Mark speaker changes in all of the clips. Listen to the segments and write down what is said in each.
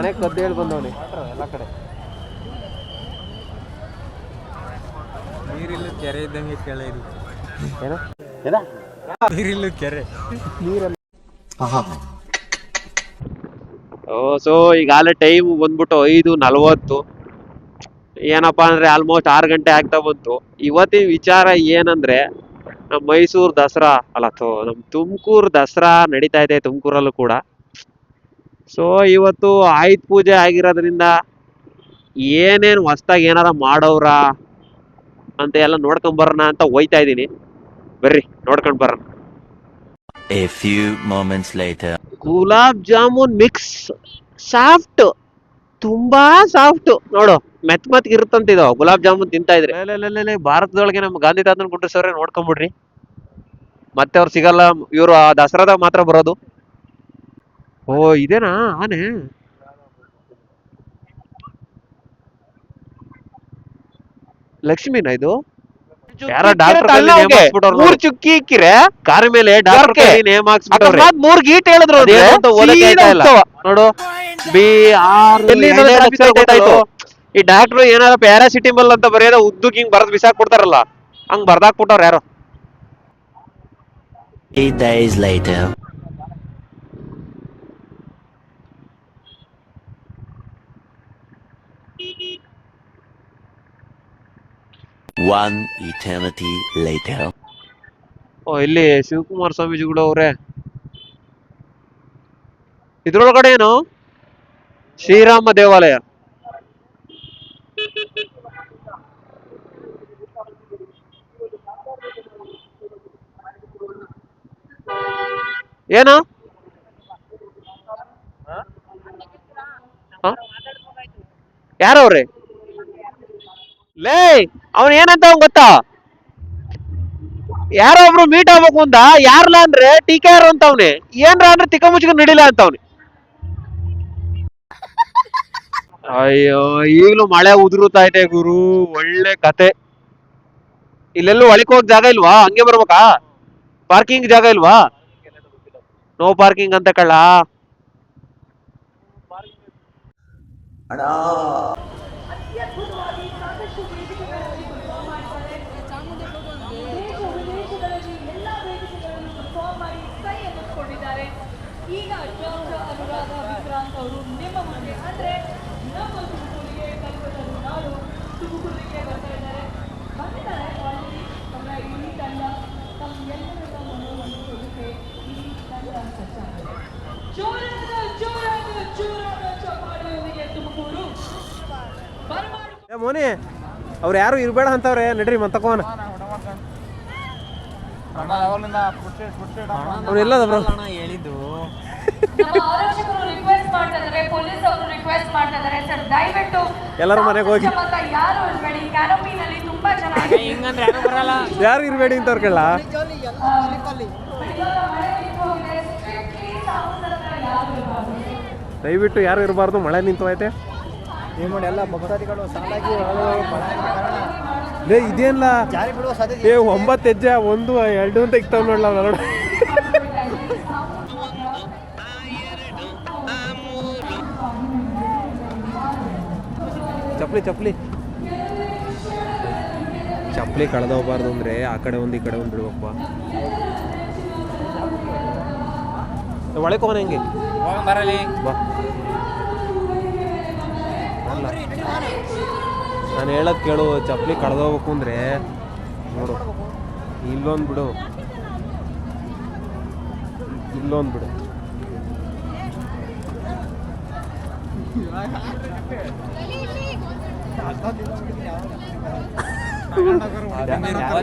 Speaker 1: ಮನೆ ಕದ್ದು ಹೇಳಿ ಬಂದವನಿ. ಎಲ್ಲ ಕಡೆ
Speaker 2: ನೀರಿಲ್ಲ ಕೆರೆ ಇದ್ದಂಗೆ ಕೆಳ ಇದು.
Speaker 1: ಏನು?
Speaker 2: ನೀರಿಲ್ಲ ಕೆರೆ.
Speaker 1: ಓ ಸೊ ಈಗಾಗಲೇ ಟೈಮ್ ಬಂದ್ಬಿಟ್ಟು ಐದು ನಲ್ವತ್ತು. ಏನಪ್ಪಾ ಅಂದ್ರೆ ಆಲ್ಮೋಸ್ಟ್ ಆರು ಗಂಟೆ ಆಗ್ತಾ ಬಂತು. ಇವತ್ತಿನ ವಿಚಾರ ಏನಂದ್ರೆ ನಮ್ಮ ಮೈಸೂರು ದಸರಾ ಅಲ್ಲ ತೋ ನಮ್ಮ ತುಮಕೂರು ದಸರಾ ನಡೀತಾ ಇದೆ ತುಮಕೂರಲ್ಲೂ ಕೂಡ. ಸೊ ಇವತ್ತು ಆಯುಧ ಪೂಜೆ ಆಗಿರೋದ್ರಿಂದ ಏನೇನು ಹೊಸ್ದಾಗಿ ಏನಾರ ಮಾಡೋರ ಅಂತ ಎಲ್ಲ ನೋಡ್ಕೊಂಡ್ ಬರೋಣ ಅಂತ ಹೋಯ್ತಾ ಇದ್ದೀನಿ. ಬರ್ರಿ ನೋಡ್ಕೊಂಡ್ ಬರೋಣ.
Speaker 3: A few moments later.
Speaker 1: Gulab jamun mix soft. ತುಂಬಾ ಸಾಫ್ಟ್. ನೋಡು ಮೆತ್ ಮತ್ ಇರುತ್ತಂತ ಇದು ಗುಲಾಬ್ ಜಾಮೂನ್ ತಿಂತಾ ಇದ್ರೆ. ಲೇ, ಲೇ, ಲೇ, ಲೇ, ಲೇ, ಭಾರತದೊಳಗೆ ನಮ್ಮ ಗಾಂಧಿ ತಾತನ್ ಸರ್ ನೋಡ್ಕೊಂಬಿಡ್ರಿ. ಮತ್ತೆ ಅವ್ರು ಸಿಗಲ್ಲ ಇವರು ಆ ದಸರಾದಾಗ ಮಾತ್ರ ಬರೋದು. ಓ ಇದೇನಾ? ಆನೆ? ಲಕ್ಷ್ಮಿನಾ ಇದು? ಯಾರ ಡಾಕ್ಟರ್ ಮೂರ್ ಚುಕ್ಕಿ ಇಕ್ಕಿರೆ. ಕಾರ್ ಮೇಲೆ ಡಾಕ್ಟರ್ ನೇಮ್ ಹಾಕ್ಸ್ಬಿಟ್ಟವ್ರೆ. ಮೂರ್ ಗೀಟ್ ಹೇಳಿದ್ರು. ನೋಡು. ಬಿ ಆರ್ ಗೊತ್ತಾಯ್ತು. ಈ ಡಾಕ್ಟರ್ ಏನಾರ ಪ್ಯಾರಾಸಿಟಿಮಲ್ ಅಂತ ಬರೆಯೋದ ಉದ್ದು ಹಿಂಗ್ ಬರ್ದ್ ಬಿಸಾಕ್ ಕೊಡ್ತಾರಲ್ಲ. ಹಂಗ್ ಬರ್ದಾಕ್ಬಿಟ್ಟವ್ರ ಯಾರು.
Speaker 3: Eight days later. One eternity later.
Speaker 1: ಓ ಇಲ್ಲಿ ಶಿವಕುಮಾರ ಸ್ವಾಮೀಜಿಗಳು ಇದ್ರೊಳಗಡೆ ಏನು? ಶ್ರೀರಾಮ ದೇವಾಲಯ. ಏನು? ಯಾರವ್ರಿ? ಲೇ ಅವನ್ ಏನಂತ ಅವ್ನ್ ಗೊತ್ತಾ? ಯಾರೋ ಒಬ್ರು ಮೀಟ್ ಆಗ್ಬೇಕು ಅಂದ, ಯಾರ್ಲ ಅಂದ್ರೆ ಟೀಕೆ ಯಾರು ಅಂತ ಅವ್ನೆ. ಏನ್ರ ಅಂದ್ರೆ ತಿಕ್ಕ ಮುಚ್ಚಿಗೆ ನಡಿಲ್ಲ ಅಂತ ಅವ್ನಿ. ಅಯ್ಯೋ, ಈಗ್ಲೂ ಮಳೆ ಉದುರುತ್ತಾ ಇದೆ ಗುರು, ಒಳ್ಳೆ ಕತೆ. ಇಲ್ಲೆಲ್ಲೂ ಒಳಕ್ ಜಾಗ ಇಲ್ವಾ? ಹಂಗೆ ಬರ್ಬೇಕಾ? ಪಾರ್ಕಿಂಗ್ ಜಾಗ ಇಲ್ವಾ? ನೋ ಪಾರ್ಕಿಂಗ್ ಅಂತ ಕಳ್ಳ.
Speaker 4: ಅತ್ಯದ್ಭುತವಾಗಿ ದೇಶ ವಿದೇಶಗಳಲ್ಲಿ ಎಲ್ಲ ವೇದಿಕೆಗಳನ್ನು ಪರ್ಫಾರ್ಮ್ ಮಾಡಿ ಕೈ ಎನ್ನಿಸ್ಕೊಂಡಿದ್ದಾರೆ ಈಗ ಡಾಕ್ಟರ್ ಅನುರಾಧ ವಿಕ್ರಾಂತ್ ಅವರು ನಿಮ್ಮ ಮುಂದೆ ಅಂದ್ರೆ ನಮ್ಮ ತುಮಕೂರಿಗೆ ಕಲ್ಪತರು ನಾಡು ತುಮಕೂರಿಗೆ ಬರ್ತಾ ಇದ್ದಾರೆ ಬಂದಿದ್ದಾರೆ ಆಲ್ರೆಡಿ ತಮ್ಮ ಇಡೀ ತಂಡ ತಮ್ಮೆಲ್ಲರ ಮನೋರಂಜಿಸೋದಕ್ಕೆ ಇಡೀ ತಂಡ ಸಜ್ಜಾಗಿದೆ ಜೋರಾದ ಜೋರಾದ ಜೋರಾದ ಚಪ್ಪಾಳೆಯೊಂದಿಗೆ ತುಮಕೂರು ಬರಮಾಡು
Speaker 1: ಮೋನಿ. ಅವ್ರು ಯಾರು ಇರಬೇಡ ಅಂತವ್ರೆ ನಡ್ರಿ ಮತ್ತಕೋನ ಅವ್ನು. ಎಲ್ಲದ ಬ್ರೋ
Speaker 2: ಹೇಳಿದ್ದು.
Speaker 1: ಎಲ್ಲರೂ ಮನೆಗೆ ಹೋಗಿ.
Speaker 4: ಯಾರು ಇರಬೇಡಿ
Speaker 1: ಅಂತವ್ರ ಕೇಳ. ದಯವಿಟ್ಟು ಯಾರು ಇರಬಾರ್ದು ಮಳೆ ನಿಂತೋಯ್ತೆ
Speaker 2: ಏನು ಮಾಡಿ ಎಲ್ಲ ಭಕ್ತಾದಿಗಳು ಸಾಲಾಗಿ
Speaker 1: ಲೇ ಇದೇನಿಲ್ಲ
Speaker 2: ಜಾರಿ ಬಿಡುವ ಸಾಧ್ಯತೆ
Speaker 1: ಏ ಒಂಬತ್ತು ಹೆಜ್ಜೆ ಒಂದು ಎರಡು ಅಂತ ಇಕ್ತಾವ್ ನೋಡ್ಲ ನೋಡ. ಚಪ್ಲಿ ಚಪ್ಲಿ ಚಪ್ಲಿ ಕಳೆದೋಗ್ಬಾರ್ದು ಅಂದ್ರೆ ಆ ಕಡೆ ಒಂದು ಈ ಕಡೆ ಒಂದು ಬಿಡ್ಬೇಕಪ್ಪ ಒಳಗೆ ಹೋಗೋಣ ಹೆಂಗೆ?
Speaker 2: ಬರಲಿ.
Speaker 1: ಬಾ. ಅಲ್ಲ. ನಾನು ಹೇಳೋದು ಕೇಳು ಚಪ್ಪಲಿ ಕಳೆದೋಗ್ಬೇಕು ಅಂದ್ರೆ. ನೋಡು. ಇಲ್ಲೊಂದು ಬಿಡು. ಇಲ್ಲೊಂದು ಬಿಡು.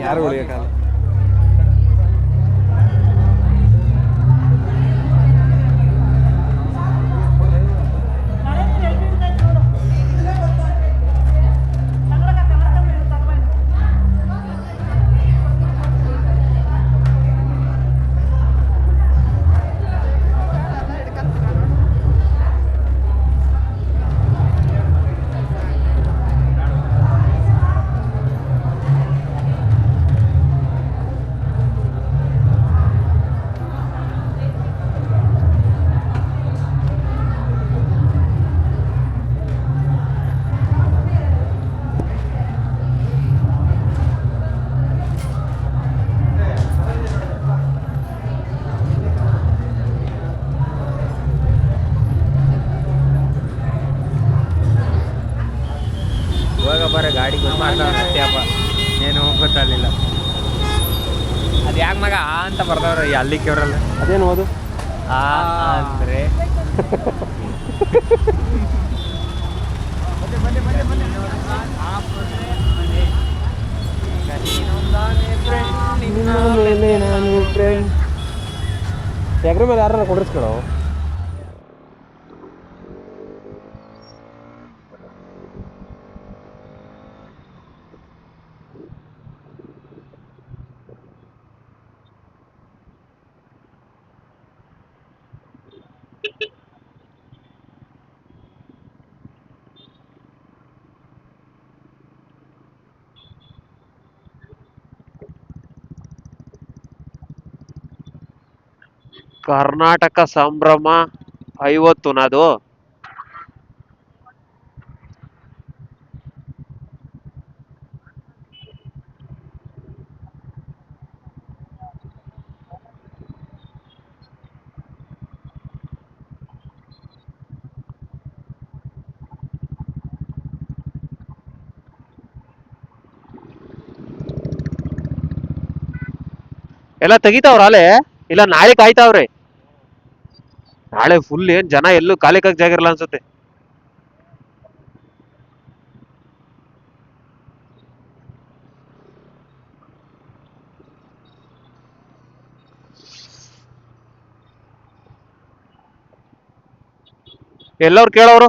Speaker 1: ಯಾರು ಉಳಿಯೋಕ್ಕಲ್ಲ
Speaker 2: ಗೊತ್ತು ಅಪ್ಪ ಏನು ಗೊತ್ತಾಗಲಿಲ್ಲ. ಅದು ಯಾಕೆ ಮಗ? ಆ ಅಂತ ಬರ್ದವ್ರೆ ಅಲ್ಲಿ ಕೇವ್ರಲ್ಲ
Speaker 1: ಅದೇನು ಓದು
Speaker 2: ಆ ಅಂದ್ರೆ
Speaker 1: ಎಗ್ರ ಮೇಲೆ ಯಾರನ್ನ ಕುಂಡ್ರಿಸ್ಕೊಳ್ಳೋ ಕರ್ನಾಟಕ ಸಂಭ್ರಮ ಐವತ್ತು ನದು ಎಲ್ಲ ತೆಗಿತಾವ್ರ ಅಲೆ ಇಲ್ಲ ನಾಳೆ ಕಾಯ್ತಾವ್ರೆ. ನಾಳೆ ಫುಲ್ ಏನ್ ಜನ ಎಲ್ಲೂ ಖಾಲಿ ಕಾಕ್ ಜಾಗ ಇರಲ್ಲ ಅನ್ಸುತ್ತೆ. ಎಲ್ಲವ್ರು ಕೇಳೋರು?